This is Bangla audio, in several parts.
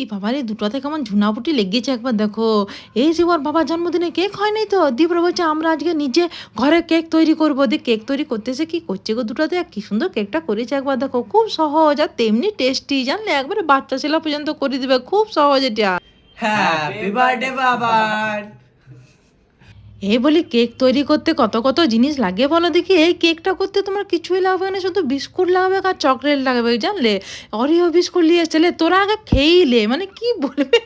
এই বাবার এই দুটোতে কেমন ঝুনাপুটি লেগেছে একবার দেখো। এই যে ওর বাবার জন্মদিনে কেক হয় নাই তো? দীপ বলছে, আমরা আজকে নিজে ঘরে কেক তৈরি করব। দিয়ে কেক তৈরি করতেছে কি করছে গো দুটোতে? কি সুন্দর কেকটা করেছে একবার দেখো। খুব সহজ আর তেমনি টেস্টি, জানলে একবারে বাচ্চা ছেলে পর্যন্ত করে দিবে। খুব সহজ এটা। হ্যাঁ বাবার এই বলি কেক তৈরি করতে কত কত জিনিস লাগে বলো দেখি? এই কেকটা করতে তোমার কিছুই লাগবে না, শুধু বিস্কুট লাগবে আর চকলেট লাগবে, জানলে? অরিও বিস্কুট নিয়ে এসেছিলে তোরা আগে খেয়েই লে মানে কি বলবে?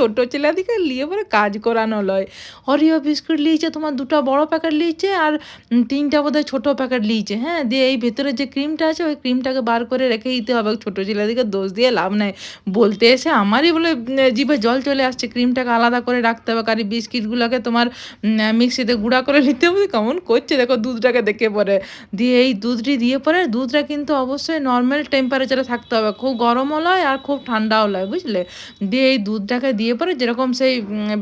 ছোট ছেলে দিকে নিয়ে পরে কাজ করানো লয়। অরিও বিস্কুট লিয়েছে, তোমার দুটো বড় প্যাকেট লিয়েছে আর তিনটা বোধহয় ছোট প্যাকেট লিয়েছে। হ্যাঁ দিয়ে এই ভেতরে যে ক্রিমটা আছে, ওই ক্রিমটাকে বার করে রেখে দিতে হবে। ছোট ছেলেদিকে দোষ দিয়ে লাভ নাই। বলতে এসে আমারই বলে জিভে জল চলে আসছে। ক্রিমটাকে আলাদা করে রাখতে হবে। কারি বিস্কিটগুলোকে তোমার মিক্সিতে গুঁড়া করে নিতে হবে। কেমন করছে দেখো দুধটাকে দেখে পরে। দিয়ে এই দুধটি দিয়ে পরে দুধটা কিন্তু অবশ্যই নর্মাল টেম্পারেচারে থাকতে হবে। খুব গরমও লয় আর খুব ঠান্ডাও লয়, বুঝলে? দিয়ে এই দুধটাকে দিয়ে পরে যেরকম সেই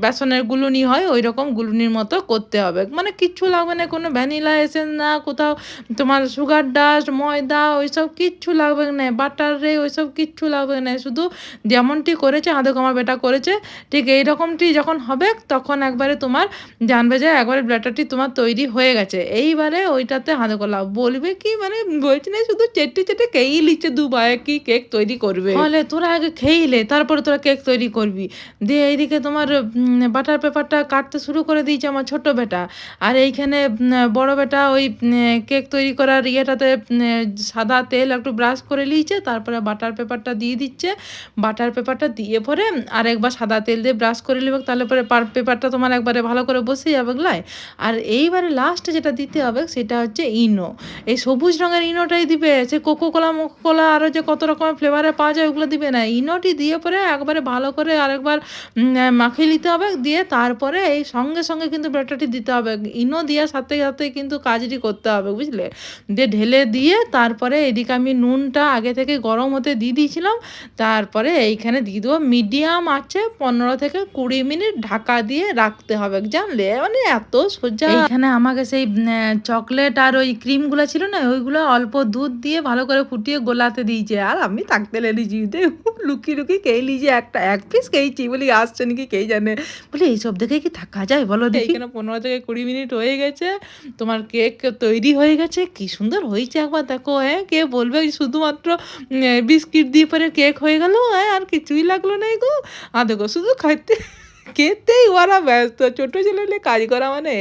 বেসনের গুলুনি হয় ওই রকম গুলুনির মতো করতে হবে। মানে কিচ্ছু লাগবে না, কোনো ভ্যানিলা এসেন্স না, কোথাও তোমার সুগার ডাস্ট ময়দা, ওইসব কিচ্ছু লাগবে না বাটার রে ওইসব কিচ্ছু লাগবে না। শুধু যেমনটি করেছে হাতে কমা বেটা করেছে, ঠিক এই রকমটি যখন হবে, তখন একবারে তোমার জানবে যে একবারে ব্যাটারটি তোমার তৈরি হয়ে গেছে। এইবারে ওইটাতে হাতে কলা বলবে কি মানে বলছি না, শুধু চেটে চেটে খেয়েই লিচ্ছে দু ভাই কি কেক তৈরি করবে। তাহলে তোরা আগে খেয়েইলে তারপরে তোরা কেক তৈরি করবি। দিয়ে এইদিকে তোমার বাটার পেপারটা কাটতে শুরু করে দিয়েছে আমার ছোট বেটা। আর এইখানে বড় বেটা ওই কেক তৈরি করার ইয়েটাতে সাদা তেল একটু ব্রাশ করে নিয়েছে, তারপরে বাটার পেপারটা দিয়ে দিচ্ছে। বাটার পেপারটা দিয়ে পরে আরেকবার সাদা তেল দিয়ে ব্রাশ করে নেবে, তাহলে পরে পার পেপারটা তোমার একবারে ভালো করে বসে যাবে গলাই আর এইবারে লাস্টে যেটা দিতে হবে, সেটা হচ্ছে ইনো। এই সবুজ রঙের ইনোটাই দিবে, সে কোকো কোলা মোকো কোলা আরও যে কত রকমের ফ্লেভারে পাওয়া যায়, ওগুলো দিবে না। ইনোটি দিয়ে পরে একবারে ভালো করে আরেকবার মাখিয়ে নিতে হবে, দিয়ে তারপরে এই সঙ্গে সঙ্গে কিন্তু ব্যাটারটি দিতে হবে। ইনো দেওয়ার সাথে সাথে কিন্তু কাজটি করতে হবে, বুঝলে? দিয়ে ঢেলে দিয়ে তারপরে এদিকে আমি নুনটা আগে থেকে গরম হতে দিয়ে দিয়েছিলাম। তারপরে এইখানে দিয়ে দেবো মিডিয়াম আছে পনেরো থেকে কুড়ি মিনিট ঢাকা দিয়ে রাখতে হবে, জানলে? মানে এত সোজা। এখানে আমাকে সেই চকলেট আর ওই ক্রিমগুলো ছিল না, ওইগুলো অল্প দুধ দিয়ে ভালো করে ফুটিয়ে গোলাতে দিয়েছে। আর আমি থাকতে লেগেছি লুকিয়ে লুকিয়ে খেয়ে নিয়েছি, একটা, এক পিস খেয়েছি বলি, আসছে নাকি কে জানে? বলে, এইসব দেখে কি থাকা যায় বলো দেখি? এখানে পনেরো থেকে কুড়ি মিনিট হয়ে গেছে, তোমার কেক তৈরি হয়ে গেছে, কি সুন্দর হয়েছে একবার দেখো হ্যাঁ কে বলবে? শুধুমাত্র বিস্কিট দিয়ে পরে কেক হয়ে গেল হ্যাঁ আর কিছুই লাগল না গো। আর দেখো, শুধু খাইতে খেতেই ওরা ব্যস্ত। ছোটো ছেলে হলে কাজ করা মানে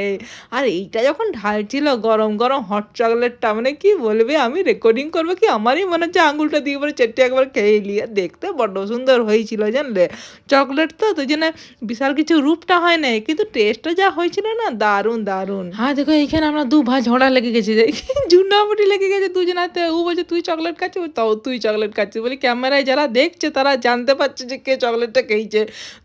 আর এইটা যখন ঢালছিল গরম গরম হট চকলেটটা মানে কি বলবে, আমি রেকর্ডিং করব কি? আমারই মনে হচ্ছে আঙুলটা দিয়ে পরে চেটে একবার খেয়ে আর দেখতে বড্ড সুন্দর হয়েছিল, জানলে? চকলেট তো তো জন্য বিশাল কিছু রূপটা হয় নাই, কিন্তু টেস্টটা যা হয়েছিল না, দারুণ দারুণ। হ্যাঁ দেখো, এইখানে আমরা দু ভাই ঝগড়া লেগে গেছি। ঝুন্নামুটি লেগে গেছে দুজনাতে ও বলছে, তুই চকলেট খাচ্ছিস? ও তাও তুই চকলেট খাচ্ছিস? বলি, ক্যামেরায় যারা দেখছে, তারা জানতে পারছে যে কে চকলেটটা খেয়েছে।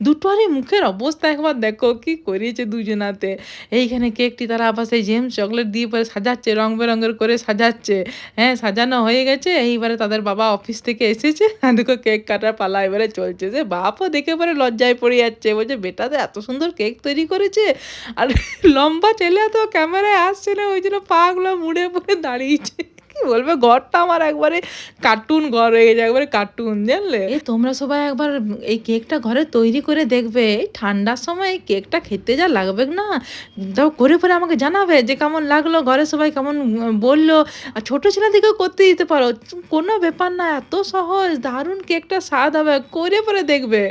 দুটোরই মুখের অবস্থা একবার দেখো, কি করিয়েছে দুজনাতে। এইখানে কেকটি তারা আবার সেই জেমস চকলেট দিয়ে পরে সাজাচ্ছে রং বেরঙের করে সাজাচ্ছে। হ্যাঁ সাজানো হয়ে গেছে, এইবারে তাদের বাবা অফিস থেকে এসেছে। দেখো কেক কাটার পালা এবারে চলছে। যে বাপও দেখে পরে লজ্জায় পড়ে যাচ্ছে। বলছে বেটাতে এত সুন্দর কেক তৈরি করেছে। আর লম্বা ছেলে তো ক্যামেরায় আসছে না, ওই জন্য পাগুলো মুড়ে পড়ে দাঁড়িয়েছে। বলবে, ঘরটা আমার একবারে কার্টুন ঘর হয়ে গেছে, একবারে কার্টুন জানলে? এই তোমরা সবাই একবার এই কেকটা ঘরে তৈরি করে দেখবে ঠান্ডার সময় এই কেকটা খেতে যা লাগবে না। তাও করে পরে আমাকে জানাবে যে কেমন লাগল, ঘরে সবাই কেমন বলল। আর ছোটো ছেলেদিকেও করতে দিতে পারো। কোনো ব্যাপার না, এত সহজ, দারুণ কেকটা স্বাদ হবে, করে পরে দেখবে।